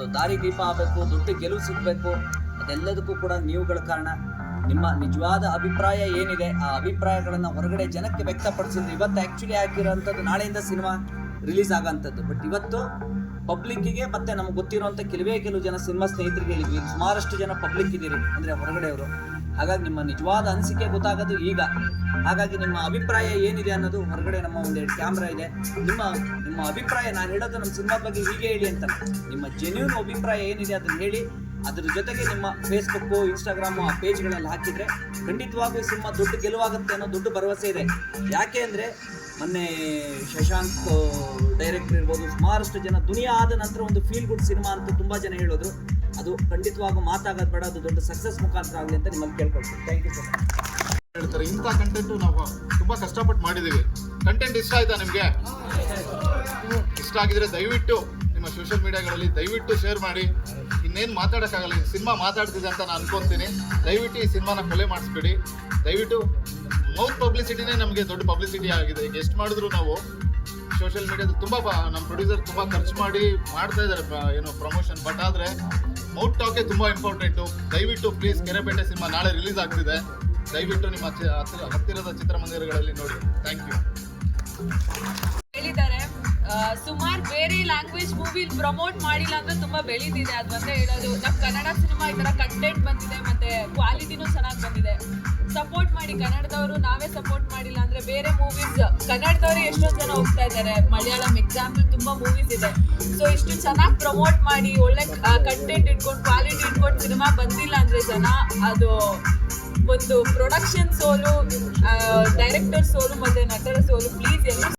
ಒಂದು ದಾರಿದೀಪ ಆಗಬೇಕು, ದುಡ್ಡು ಗೆಲುವು ಸಿಗಬೇಕು, ಅದೆಲ್ಲದಕ್ಕೂ ಕೂಡ ನೀವುಗಳ ಕಾರಣ. ನಿಮ್ಮ ನಿಜವಾದ ಅಭಿಪ್ರಾಯ ಏನಿದೆ, ಆ ಅಭಿಪ್ರಾಯಗಳನ್ನ ಹೊರಗಡೆ ಜನಕ್ಕೆ ವ್ಯಕ್ತಪಡಿಸಿದ್ರೆ ಇವತ್ತು ಆ್ಯಕ್ಚುಲಿ ಆಗಿರೋಂಥದ್ದು ನಾಳೆಯಿಂದ ಸಿನಿಮಾ ರಿಲೀಸ್ ಆಗೋಂಥದ್ದು. ಬಟ್ ಇವತ್ತು ಪಬ್ಲಿಕ್ಕಿಗೆ ಮತ್ತೆ ನಮ್ಗೆ ಗೊತ್ತಿರುವಂಥ ಕೆಲವೇ ಕೆಲವು ಜನ ಸಿನಿಮಾ ಸ್ನೇಹಿತರಿಗೆ ಸುಮಾರಷ್ಟು ಜನ ಪಬ್ಲಿಕ್ ಇದ್ದೀರಿ. ಅಂದರೆ ಹೊರಗಡೆಯವರು. ಹಾಗಾಗಿ ನಿಮ್ಮ ನಿಜವಾದ ಅನಿಸಿಕೆ ಗೊತ್ತಾಗೋದು ಈಗ. ಹಾಗಾಗಿ ನಿಮ್ಮ ಅಭಿಪ್ರಾಯ ಏನಿದೆ ಅನ್ನೋದು ಹೊರಗಡೆ ನಮ್ಮ ಒಂದು ಕ್ಯಾಮ್ರಾ ಇದೆ. ನಿಮ್ಮ ನಿಮ್ಮ ಅಭಿಪ್ರಾಯ ನಾನು ಹೇಳೋದು ನಮ್ಮ ಸಿನಿಮಾ ಬಗ್ಗೆ ಹೀಗೆ ಹೇಳಿ ಅಂತ ನಿಮ್ಮ ಜೆನ್ಯೂನ್ ಅಭಿಪ್ರಾಯ ಏನಿದೆ ಅದನ್ನು ಹೇಳಿ, ಅದ್ರ ಜೊತೆಗೆ ನಿಮ್ಮ ಫೇಸ್ಬುಕ್ಕು ಇನ್ಸ್ಟಾಗ್ರಾಮು ಆ ಪೇಜ್ಗಳಲ್ಲಿ ಹಾಕಿದರೆ ಖಂಡಿತವಾಗೂ ಸಿನಿಮಾ ದೊಡ್ಡ ಗೆಲುವಾಗುತ್ತೆ ಅನ್ನೋ ದೊಡ್ಡ ಭರವಸೆ ಇದೆ. ಯಾಕೆ ಅಂದರೆ ಮೊನ್ನೆ ಶಶಾಂಕ್ ಡೈರೆಕ್ಟರ್ ಇರ್ಬೋದು ಸುಮಾರಷ್ಟು ಜನ ದುನಿಯಾ ಆದ ನಂತರ ಒಂದು ಫೀಲ್ ಗುಡ್ ಸಿನಿಮಾ ಅಂತ ತುಂಬ ಜನ ಹೇಳಿದ್ರು. ಅದು ಖಂಡಿತವಾಗೂ ಮಾತಾಗೋದು ಬೇಡ, ಅದು ದೊಡ್ಡ ಸಕ್ಸಸ್ ಮುಖಾಂತರ ಆಗಲಿ ಅಂತ ನಿಮ್ಮಲ್ಲಿ ಕೇಳ್ಕೊಳ್ತೀನಿ. ಥ್ಯಾಂಕ್ ಯು ಸೊ ಮಚ್ ಹೇಳ್ತಾರೆ, ಇಂಥ ಕಂಟೆಂಟು ನಾವು ತುಂಬಾ ಕಷ್ಟಪಟ್ಟು ಮಾಡಿದ್ದೀವಿ. ಕಂಟೆಂಟ್ ಇಷ್ಟ ಆಯ್ತಾ ನಿಮಗೆ? ಇಷ್ಟ ಆಗಿದ್ರೆ ದಯವಿಟ್ಟು ನಿಮ್ಮ ಸೋಷಿಯಲ್ ಮೀಡಿಯಾಗಳಲ್ಲಿ ದಯವಿಟ್ಟು ಶೇರ್ ಮಾಡಿ. ಇನ್ನೇನು ಮಾತಾಡೋಕ್ಕಾಗಲ್ಲ ಈ ಸಿನಿಮಾ ಮಾತಾಡ್ತಿದೆ ಅಂತ ನಾನು ಅನ್ಕೊಂತೀನಿ. ದಯವಿಟ್ಟು ಈ ಸಿನಿಮಾನ ಕೊಲೆ ಮಾಡಿಸ್ಬೇಡಿ. ದಯವಿಟ್ಟು ಮೌತ್ ಪಬ್ಲಿಸಿಟಿನೇ ನಮಗೆ ದೊಡ್ಡ ಪಬ್ಲಿಸಿಟಿ ಆಗಿದೆ. ಈಗ ಎಷ್ಟು ಮಾಡಿದ್ರು ನಾವು ಸೋಷಿಯಲ್ ಮೀಡಿಯಾದ ತುಂಬ, ನಮ್ಮ ಪ್ರೊಡ್ಯೂಸರ್ ತುಂಬ ಖರ್ಚು ಮಾಡಿ ಮಾಡ್ತಾ ಇದ್ದಾರೆ ಏನೋ ಏನು ಪ್ರಮೋಷನ್ ಬಟ್ ಆದರೆ ಮೌತ್ ಟಾಕೆ ತುಂಬಾ ಇಂಪಾರ್ಟೆಂಟು ದಯವಿಟ್ಟು ಪ್ಲೀಸ್ ಕೆರೆಪೇಟೆ ಸಿನಿಮಾ ನಾಳೆ ರಿಲೀಸ್ ಆಗ್ತಿದೆ. ದಯವಿಟ್ಟು ನಿಮ್ಮ ಹತ್ತಿರದ ಚಿತ್ರಮಂದಿರಗಳಲ್ಲಿ ನೋಡಿ. ಥ್ಯಾಂಕ್ ಯು ಹೇಳಿದ್ದಾರೆ. ಸುಮಾರು ಬೇರೆ ಲ್ಯಾಂಗ್ವೇಜ್ ಮೂವಿ ಪ್ರಮೋಟ್ ಮಾಡಿಲ್ಲ ಅಂದ್ರೆ ತುಂಬಾ ಬೆಳೀತಿದೆ. ಅದು ಹೇಳೋದು. ನಮ್ ಕನ್ನಡ ಸಿನಿಮಾ ಈ ತರ ಕಂಟೆಂಟ್ ಬಂದಿದೆ ಮತ್ತೆ ಸಪೋರ್ಟ್ ಮಾಡಿ. ಕನ್ನಡದವರು ನಾವೇ ಸಪೋರ್ಟ್ ಮಾಡಿಲ್ಲ ಅಂದ್ರೆ ಬೇರೆ ಮೂವೀಸ್ ಕನ್ನಡದವರು ಎಷ್ಟೊಂದು ಜನ ಹೋಗ್ತಾ ಇದ್ದಾರೆ. ಮಲಯಾಳಂ ಎಕ್ಸಾಂಪಲ್ ತುಂಬಾ ಮೂವೀಸ್ ಇದೆ. ಸೊ ಇಷ್ಟು ಚೆನ್ನಾಗಿ ಪ್ರಮೋಟ್ ಮಾಡಿ, ಒಳ್ಳೆ ಕಂಟೆಂಟ್ ಇಟ್ಕೊಂಡು ಕ್ವಾಲಿಟಿ ಇಟ್ಕೊಂಡು ಸಿನಿಮಾ ಬಂದಿಲ್ಲ ಅಂದ್ರೆ ಜನ ಅದು ಒಂದು ಪ್ರೊಡಕ್ಷನ್ ಸೋಲು ಡೈರೆಕ್ಟರ್ ಸೋಲು ಮತ್ತೆ ನಟರ ಸೋಲು ಪ್ಲೀಸ್ ಎಲ್ಲರೂ